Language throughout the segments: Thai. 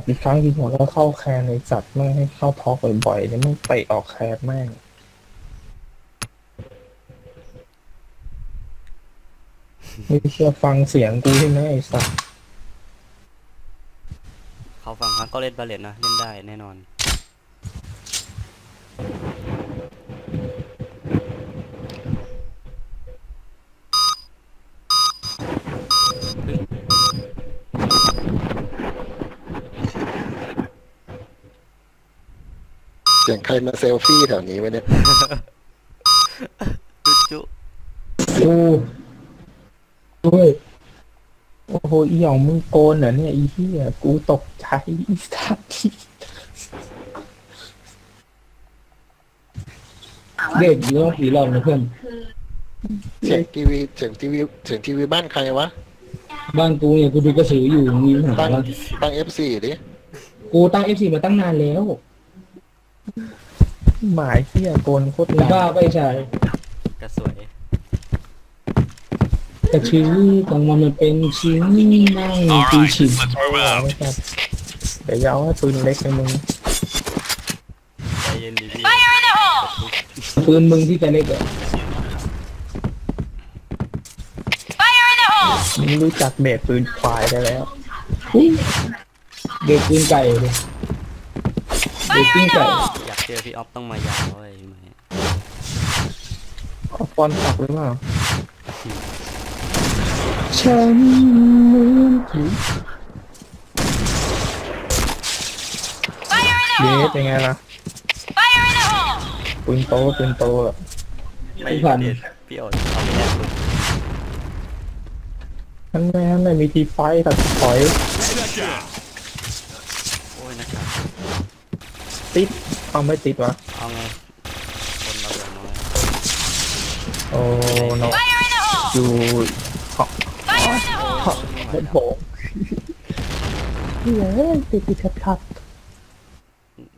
บอกอีกครั้งกี่หัวแล้วเข้าแคร์ในจัดไม่ให้เข้าท็อกบ่อยๆเนี่ยมึงเตะออกแคร์แม่งไม่เชื่อฟังเสียงกูใช่ไหมไอ้สัสเขาฟังฮะกก็เล่นบาเลตนะ เล่นได้แน่นอน สียงใครมาเซลฟี่แถวนี้วะเนี่ยจุจุกูด้วยโอ้โหอีหยองมึงโกนเหรอเนี่ยอีเหี้ยกูตกใจอีสัสเด็กเยอะผีหลอกนะเพื่อนเสียงทีวีเสียงทีวีเสียงทีวีบ้านใครวะ บ้านกูเนี่ยกูดูกระสืออยู่มีปัญหาตั้งปะตั้ง F4 ดิ กูตั้ง F4 มาตั้งนานแล้ว หมายเที่ยโกนโคตรบ้าไปใช่กระสวยแต่ชื่อกลางวันมันเป็นชิ้นนั่งตีฉิบใช่ไหมครับเดี๋ยวจะเอาให้ปืนเล็กให้มึงใจเย็นดีพี่ปืนมึงที่จะเล็กเหรอมึงรู้จักเบสปืนควายได้แล้วเด็กปืนไก่เลยเด็กปืนไก่อยากเจอ พี่ออฟต้องมายาวเลยไหมเอาฟอนตักหรือเปล่าฉันเหมือนผีเย้เป็นไงล่ะปืนโตปืนโตอะ ไม่ไม่ผ่านเด็ดพี่ออดเอาไปแลกปืนนั่นแม่นั่นไม่มีทีไฟตัดถอยโอ้ยนะครับติด เอาไม่ติดวะ เอาไงคนเราเหลือน้อยโอ้นกอยู่เกาะเกาะเป็นโถงเฮ้ยติดติดขัดขัด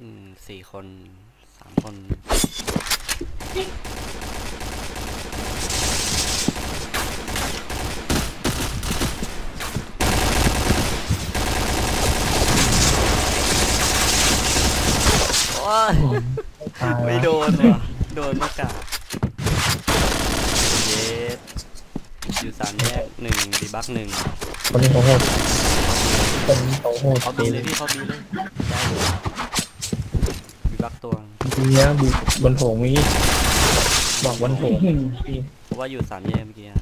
อืมสี่คนสามคน โอ้ย ตายไม่วะโดนว่ะโดนหน้ากากเย็ดอยู่สามแยกหนึ่งดีบักหนึ่งคนนี้เขาโหดคนนี้เขาโหดเขาบีเลยพี่เขาบีเลยได้เลยดีบักตัวเนี้ยบุบนโถงมีบอกบนโถงเพราะว่าอยู่สามแยกเมื่อกี้อะ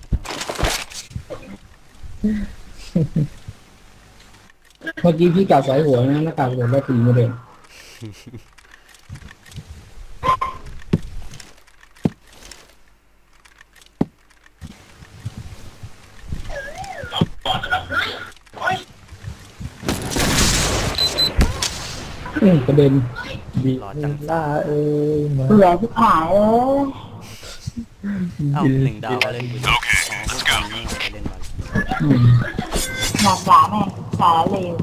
เมื่อกี้พี่กาสายหัวนะหน้ากากหัวได้ตีมาเด่น อืมประเด็นดีล่าเอ้ยมาเบื่อที่ขายเลยเอ้าหนึ่งดาวก็เล่นปืนอ๋อพวกคนนี่ไปเล่นบอลอืมอยากด่าแม่งสารเลว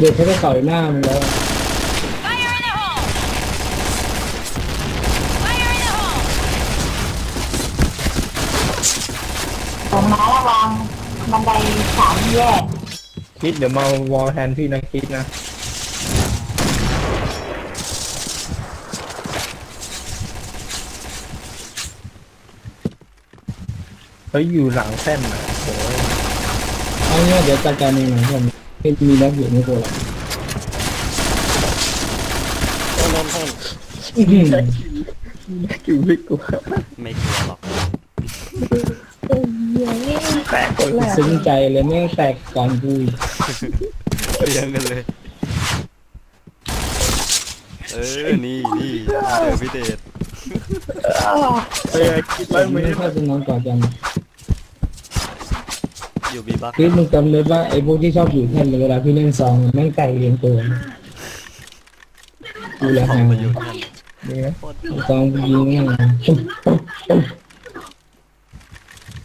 เด็กเขาจะต่อยหน้ามันแล้วตรงมาระวังบันไดสามแยกคิดเดี๋ยวมาวอลแทนพี่นะคิดนะเฮ้ยอยู่หลังแท่นนะโอ้ยเอาเนี่ยเดี๋ยวจัดการเองนะผม เป็นมีนักอยู่ไม่กลัวหรอกต้องนั่นท่านอื้อหือคิวลิกกูไม่กลัวหรอกแตกคนแรกซึ้งใจเลยแม่งแตกก่อนกูอีกเลี้ยงกันเลย เออ นี่นี่เจอพี่เดชเฮ้ยคิดไว้ไหมไม่ชอบจะนอนกอดกัน อยู่บีบักคือมึงจำเลยว่าไอ้พวกที่ชอบอยู่แท่นเวลาพี่เล่นซองแม่งไก่เรียงตัวดูแลของหาประโยชน์กันดีนะโคตรซองยิงแม่ง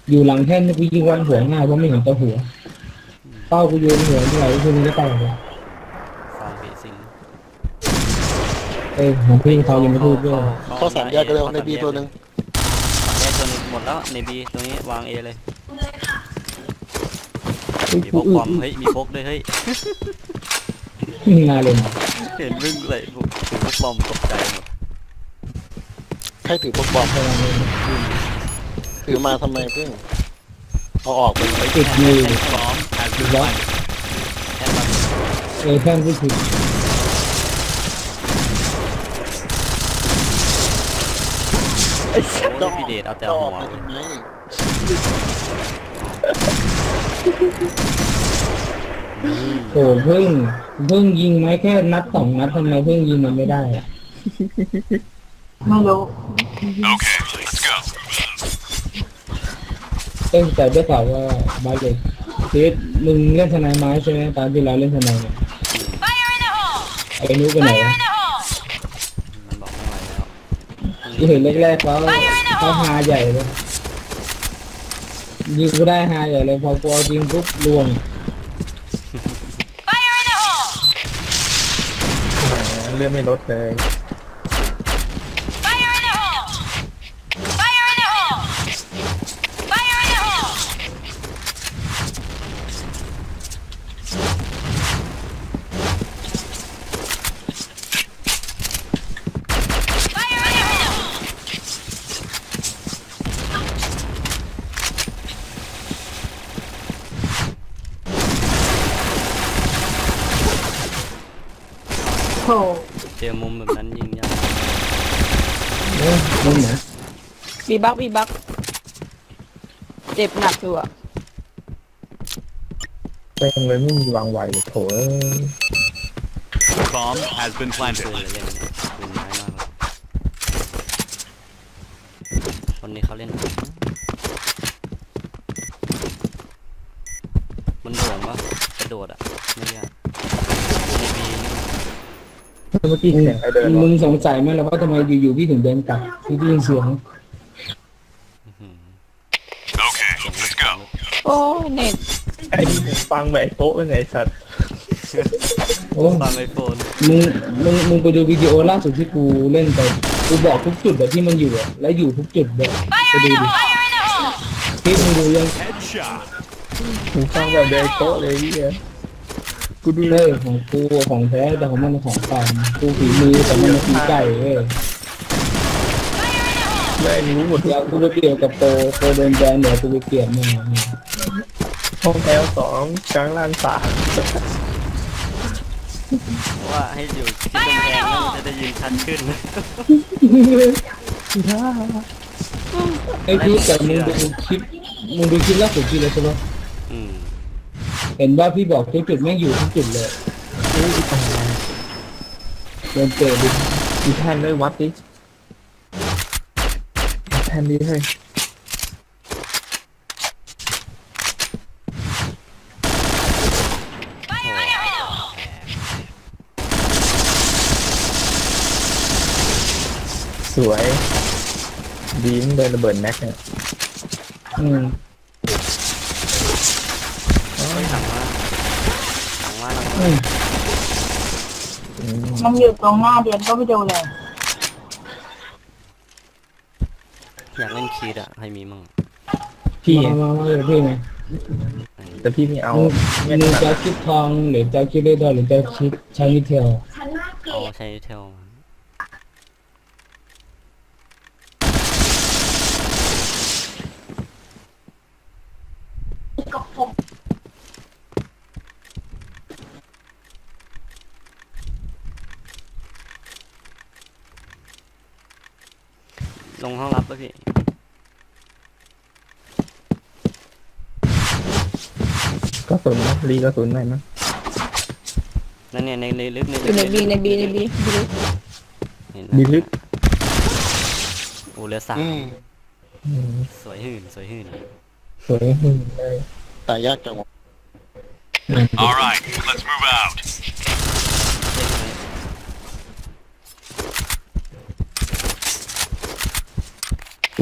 อยู่หลังแท่นกูยิงวันหัวง่ายเพราะไม่เห็นตัวหัวเป้ากูโยนหัวเท่าไหร่กูมึงก็ตายเลยฟาร์มเบสิงเอ้ยของพี่เขายังไม่พูดด้วยเข้าสามแยกก็เร็วในบีตัวหนึ่งสามแยกตัวหนึงหมดแล้วในบีตรงนี้วางเอเลยเฮ้ย มีพกูกอึบอมเฮ้ยมีพกด้วยเฮ้ยงานเลยเห็นมึงใส่พวกถือพกบอมตกใจหมดให้ถือพวกบอมถือมาทำไมเพิ่งเอาออกไปติดมือพร้อมแล้วแค่มาเออแท่นผู้ผิดโอ้ยพี่เดชเอาแต่จะอหัอกวมาทำไม โอ้เพิ่งเพิ่งยิงไหมแค่นัดสองนัดทำไมเพิ่งยิงมันไม่ได้อะไม่รู้เอ้ยแต่ได้ข่าวว่าบาสเลยทีสมึงเล่นทนายไม้ใช่ไหมตอนที่เราเล่นทนายเนี่ยไอ้นุ๊กไปไหนวะมันบอกไม่ไหวแล้วกูเห็นแรกๆเขาเขาฮาใหญ่เลย ยิงกูได้ฮาใหญ่เลยพอกูเอาจริงปุ๊บรวงแหมเลื่อนไม่ลดเลย โถ เจอ มุมแบบนั้นยิงยากเอ้ยมึงนะบีบักบีบักเจ็บหนักอยู่อะเต็มเลยไม่มีวางไหวโถเอ้ย Bomb has been ปืน planted. เลยเล่นปืนน้อยมากเลยคนนี้เขาเล่นมันโด่งปะกระโดดอะไม่ยากในบีนี่ เมื่อกี้เสียงใครเดินมึวะงสงสัยไหมล่ะว่าทำไมอยู่ๆพี่ถึงเดินกลับพี่ได้ยินเสียงอื้อหือ Okay, let's go. โอ้ยเน็ตไอ้นี่ฟังแบบไอ้โต๊ะเป็นไงสัตว์โอ้ ฟังไอโฟนมึงมึงมึงไปดูวิดีโอล่าสุดที่กูเล่นไป กูบอกทุกจุดแบบที่มันอยู่อะและอยู่ทุกจุดแบบไปดูดิพี่มึงดูยัง Headshot. มึงฟังแบบเดินโต๊ะเลยเฮีย กูดูเล่ของกูของแท้แต่ของมันของปลอมกูฝีมือแต่มันฝีไก่เว้ยแม่งรู้หมดทุกอยากกูไปเปลี่ยนกับโตโตโดนแบนเดี๋ยวกูไปเปลี่ยนมาห้องแอลสองกลางลานสามว่าให้อยู่ที่กำแพงแล้วมันจะได้ยินชัดขึ้นไอ้พี่แต่มึงดูคลิปมึงดูคลิปล่าสุดพี่เลยใช่ปะอืม เห็นว่าพี่บอกทุกจุดแม่งอยู่ทุกจุดเลยเดินเตะดิมีแท่นด้วยวัดดิแท่นดีให้ยสวยดีมเดินระเบิดแม็กเนี่ย อืมเฮ้ยถังมาถังมาถังอืมามอืมมันอยู่ตรงหน้าเดียนก็ไปดูเลยอยากเล่นคีดอะให้มีมั่งพี่มามามาเลยพี่ไงอันนี้แต่พี่ไม่เอามึงไม่มึงถนัจะดคิดทองหรือจะคิดเล่ดอหรือจะคิดใช้นิเทลเอาใช้เทลมา ลงห้องรับป่ะพี่กระสุนนะรีกระสุนหน่อยมั้งนั่นเนี่ยในในลึกในอลึยู่กในบีในบีในบีบีลึกเห็นดีนะลึกโอ้เหลือสามอืมอืมสวยหื่นสวยหื่นสวยหึ่งเลยตายยากจังวะ All right, let's move out.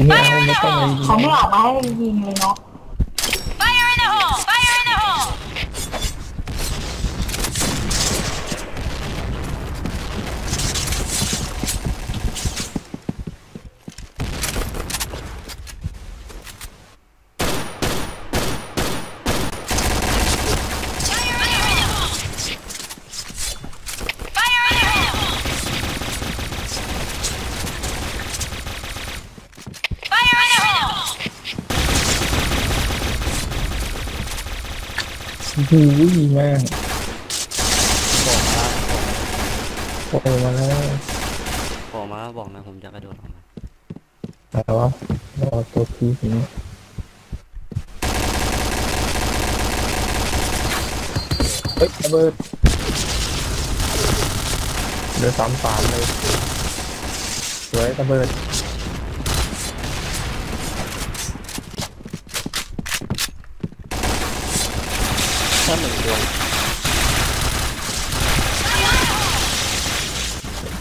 เล่นไหมไม่เอาไม่ต้องเลยเขาไม่ออกมาให้ยิงเลยเนาะ หูยแม่งบอกมาโผล่มาแล้วบอกมาบอกนะผมจะกระโดดออกมาแต่ว่ารอตัวพีสิเนี่ยเฮ้ยระเบิดเดือดสามสามเลยสวยระเบิด แค่หนึ่งดวง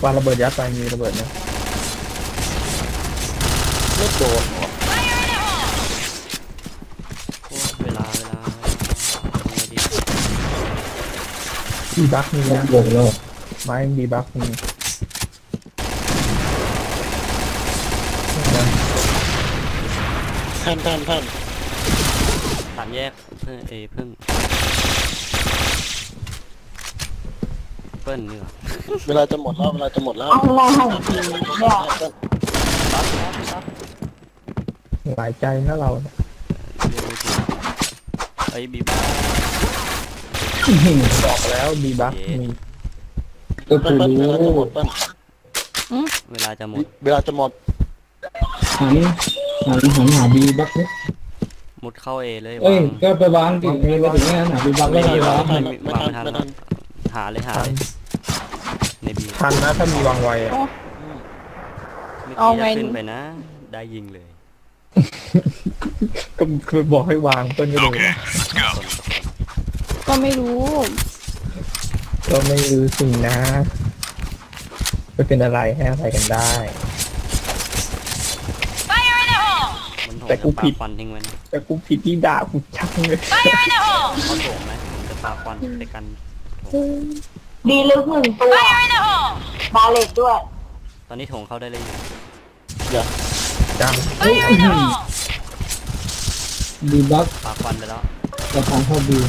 วางระเบิดยัดไปมีระเบิดนะไม่โดนหรอโอ้เวลาเวลาทำไงดีดีบักมีนะวกแล้วไม้ดีบักมีนะท่านท่านท่านสามแยกเพิ่งเอยเพิ่ง เปิ้ลนี่หรอเวลาจะหมดแล้วเวลาจะหมดแล้วอะไรของพี่เนี่ยท่านปั๊บปั๊บปั๊บหลายใจนะเราเนี่ยเดี๋ยวไม่ถูกไอ้ยบีบ้าบอกแล้วดีบักมีก็เปิ้คืลอเปิ้ลรู้เวลาจะหมดเปิ้ลเวลาจะหมดเวลาจะหมดหันหันหันหาบีบักเนี่ยมุดเข้าเอเลยเอ้ยวางก็ไปวางดิไปถึงงั้นหาบีบักไม่แล้วมีไปวาวางงไม่มีวาง ไม่ทันแล้ว หาเลยหาเลยในบีทันนะถ้ามีวางไวอะเมื่อเอากี้ไงจะขึ้นไปนะ ได้ยิงเลยก็คือบอกให้วางเปิ้ลก็เลย Okay, let's go. ก็ไม่รู้ ก็ไม่รู้สินะไม่เป็นอะไรให้อะไรกันได้ Fire in the hole! มันโถแต่กูจะปาผิดควันทิ้งไว้นะแต่กูผิดที่ด่ากูชักเลย Fire in the hole! เขาโถงไหมผมจะปาควันใส่กันโถง ดีลึกหนึ่งตัว Fire in the hole! บาเลตด้วย ตอนนี้โถงเข้าได้เลยอยู่จัง Fire in the hole! บีบักปาควันไปแล้วจะทางเข้าบี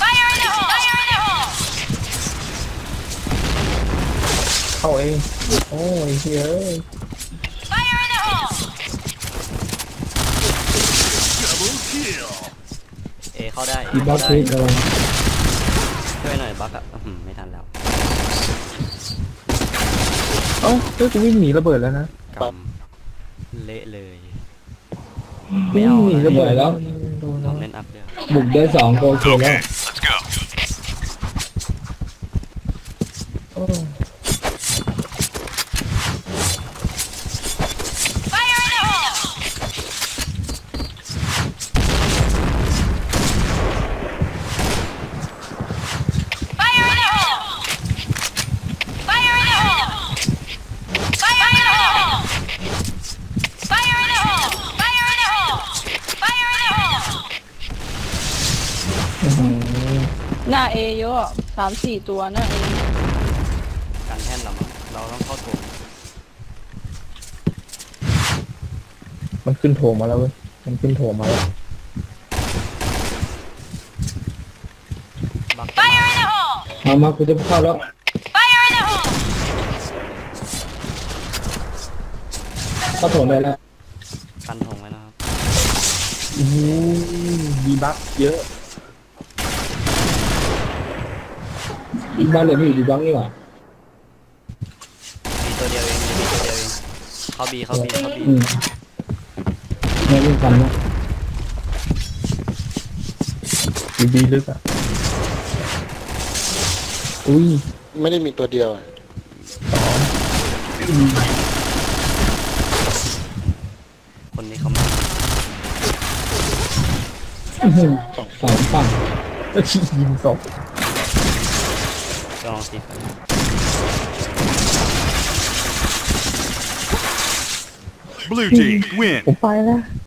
Fire in the hole! Fire in the hole! เข้าเอง โอ้ยเฮ้ย Fire in the hole! เอเข้าได้บีบัเข้ากได้คืออะไรช่วยหน่อยบักอะอื้อหือไม่ทันแล้วเอ้าเฮ้ยกูวิ่งหนีระเบิดแล้วนะกำเละเลย ไม่วิ่งเอา หนีนะระเบิดแล้วต้องเล่นอัพเดียวบุกได้สองตัวคือแล้ว Okay, let's go. โอ้ Fire in the hole! Fire in the hole! Fire in the hole! Fire in the hole! Fire in the hole! Fire in the hole! Fire in the hole! อื้อหือ หน้าเอเยอะ สามสี่ตัวหน้าเอกันแท่นเรามั้งเราต้องเข้าโถงมันขึ้นโถงมาแล้วเว้ย มันขึ้นโถงมาแล้ว บัก Fire in the hole! มามากูจะเข้าแล้ว Fire in the hole! เข้าโถงได้แล้ว กันโถงไว้นะครับอู้ดีบักเยอะ อีกบ้านเลยไม่อยู่บีบักนี่หว่ามีตัวเดียวเองมีตัวเดียวเองเข้าบีเข้าบีเข้าบีอืมไม่เล่นกันนะดีบีลึกอะอุ้ยไม่ได้มีตัวเดียวอะสองคนนี้เขามาอื้อหือสองฝั่งแล้วยิงศพลอง on defense. Blue team win.